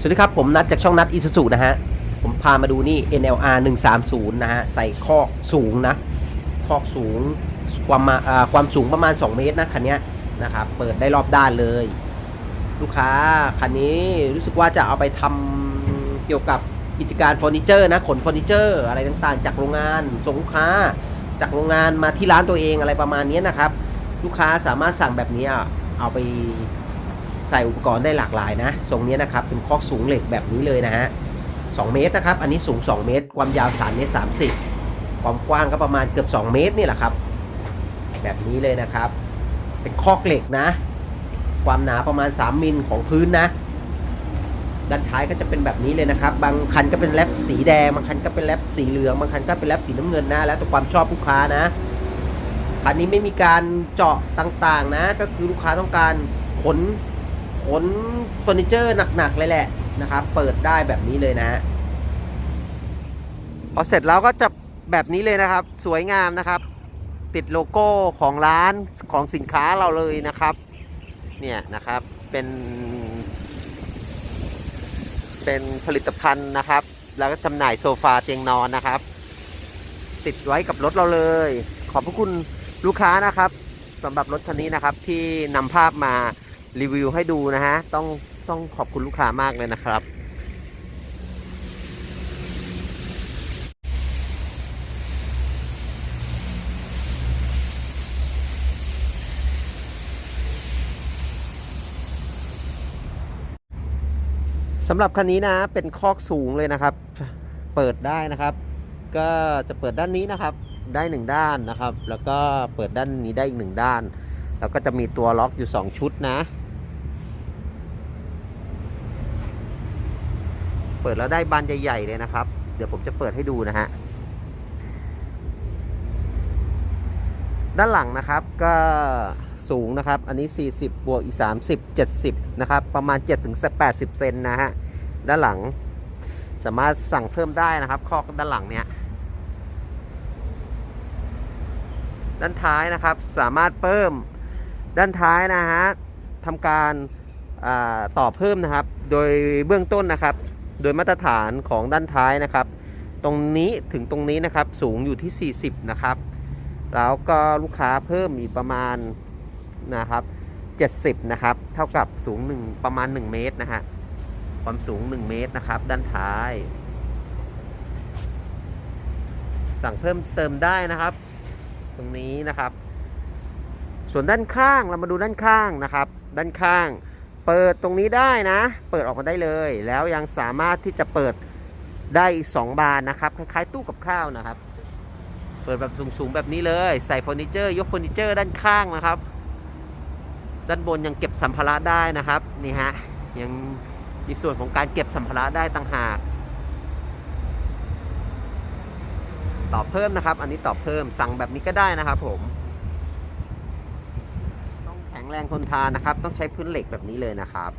สวัสดีครับ ผมนัดจากช่องนัดอีซูซูนะฮะ ผมพามาดูนี่ NLR 130 นะฮะ ใส่คอกสูงนะ คอกสูงความมาความสูงประมาณ 2 เมตรนะคันนี้นะครับ เปิดได้รอบด้านเลย ลูกค้าคันนี้รู้สึกว่าจะเอาไปทำเกี่ยวกับกิจการเฟอร์นิเจอร์นะ ขนเฟอร์นิเจอร์ อะไรต่างๆ จากโรงงานส่งลูกค้า จากโรงงานมาที่ร้านตัวเองอะไรประมาณนี้นะครับ ลูกค้าสามารถสั่งแบบนี้เอาไป ใส่อุปกรณ์ได้หลากหลายนะทรงนี้นะครับเป็นคอกสูงเหล็กแบบนี้เลยนะฮะ2เมตรนะครับ อันนี้สูง 2 เมตร ความยาว3เมตร30 ความกว้างก็ประมาณเกือบ 2 เมตรนี่แหละครับ แบบนี้เลยนะครับ เป็นคอกเหล็กนะ ความหนาประมาณ 3 มิลของพื้นนะ ด้านท้ายก็จะเป็นแบบนี้เลยนะครับ บางคันก็เป็นแรปสีแดง บางคันก็เป็นแรปสีเหลือง บางคันก็เป็นแรปสีน้ำเงินนะ แล้วแต่ความชอบลูกค้านะ คันนี้ไม่มีการเจาะต่างๆนะ ก็คือลูกค้าต้องการขน ขนเฟอร์นิเจอร์หนักๆเลยแหละนะครับ เปิดได้แบบนี้เลยนะพอเสร็จแล้วก็จะแบบนี้เลยนะครับ สวยงามนะครับ ติดโลโก้ของร้านของสินค้าเราเลยนะครับ เนี่ยนะครับเป็น เป็นผลิตภัณฑ์นะครับ แล้วก็จำหน่ายโซฟาเตียงนอนนะครับ ติดไว้กับรถเราเลย ขอบพระคุณลูกค้านะครับสำหรับรถคันนี้นะครับที่นำภาพมา รีวิวให้ดูนะฮะ ต้องต้องขอบคุณลูกค้ามากเลยนะครับ สำหรับคันนี้นะ เป็นคอกสูงเลยนะครับ เปิดได้นะครับ ก็จะเปิดด้านนี้นะครับ ได้หนึ่งด้านนะครับ แล้วก็เปิดด้านนี้ได้อีกหนึ่งด้าน แล้วก็จะมีตัวล็อกอยู่ 2 ชุดนะ เปิดแล้วได้บานใหญ่ ๆ เลยนะครับ เดี๋ยวผมจะเปิดให้ดูนะฮะ ด้านหลังนะครับก็สูงนะครับ อันนี้ 40 บวกอีก 30 70 นะครับ ประมาณ7ถึง80 เซนนะฮะ ด้านหลังสามารถสั่งเพิ่มได้นะครับข้อด้านหลังเนี่ย ด้านท้ายนะครับสามารถเพิ่ม ด้านท้ายนะฮะทำการต่อเพิ่มนะครับ โดยเบื้องต้นนะครับ โดยมาตรฐานของด้านท้ายนะครับ ตรงนี้ถึงตรงนี้นะครับสูงอยู่ที่ 40 นะครับ แล้วก็ลูกค้าเพิ่มอีกประมาณนะครับ 70 นะครับ เท่ากับสูง 1 ประมาณ 1 เมตรนะฮะความสูง 1 เมตรนะครับ ด้านท้าย สั่งเพิ่มเติมได้นะครับ ตรงนี้นะครับ ส่วนด้านข้างเรามาดูด้านข้างนะครับ ด้านข้าง เปิดตรงนี้ได้นะ เปิดออกมาได้เลย แล้วยังสามารถที่จะเปิดได้อีก 2 บานนะครับ คล้ายๆตู้กับข้าวนะครับ เปิดแบบสูงๆแบบนี้เลย ใส่เฟอร์นิเจอร์ ยกเฟอร์นิเจอร์ด้านข้างนะครับ ด้านบนยังเก็บสัมภาระได้นะครับนี่ฮะยังมีส่วนของการเก็บสัมภาระได้ต่างหากต่อเพิ่มนะครับ อันนี้ต่อเพิ่มสั่งแบบนี้ก็ได้นะครับผม แข็งแรงทนทานนะครับ ต้องใช้พื้นเหล็กแบบนี้เลยนะครับ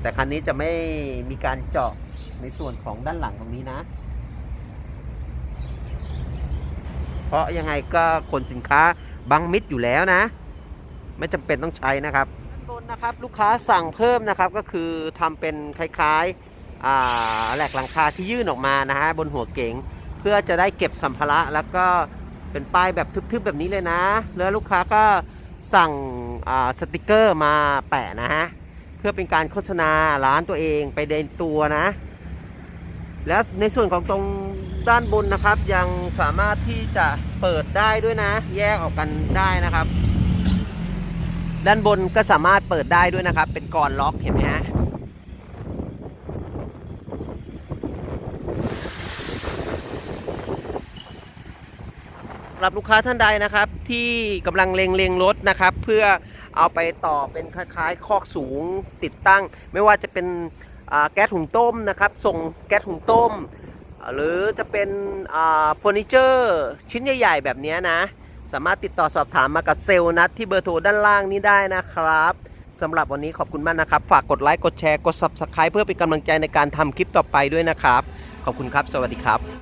แต่คันนี้จะไม่มีการเจาะในส่วนของด้านหลังตรงนี้นะ เพราะยังไงก็คนสินค้าบังมิดอยู่แล้วนะ ไม่จำเป็นต้องใช้นะครับด้านบนนะครับลูกค้าสั่งเพิ่มนะครับก็คือทำเป็นคล้ายๆอ่าแหลกหลังคาที่ยื่นออกมานะฮะบนหัวเก๋งเพื่อจะได้เก็บสัมภาระแล้วก็ เป็นป้ายแบบทึบๆแบบนี้เลยนะ แล้วลูกค้าก็สั่งสติกเกอร์มาแปะนะฮะ เพื่อเป็นการโฆษณาร้านตัวเองไปในตัวนะ แล้วในส่วนของตรงด้านบนนะครับ ยังสามารถที่จะเปิดได้ด้วยนะ แยกออกกันได้นะครับ ด้านบนก็สามารถเปิดได้ด้วยนะครับ เป็นกรอนล็อกเห็นไหมฮะสำห รับลูกค้าท่านใดนะครับ ที่กำลังเลงเลงรถนะครับ เพื่อเอาไปต่อเป็นคล้ายๆ คอกสูงติดตั้ง ไม่ว่าจะเป็นแก๊สหุงต้มนะครับ ส่งแก๊สหุงต้ม หรือจะเป็นเฟอร์นิเจอร์ชิ้นใหญ่ ๆ แบบนี้นะ สามารถติดต่อสอบถามมากับเซลล์นัดที่เบอร์โทรด้านล่างนี้ได้นะครับสำหรับวันนี้ขอบคุณมากนะครับ ฝากกดไลค์ กดแชร์ กด Subscribe เพื่อเป็นกำลังใจในการทำคลิปต่อไปด้วยนะครับ ขอบคุณครับ สวัสดีครับ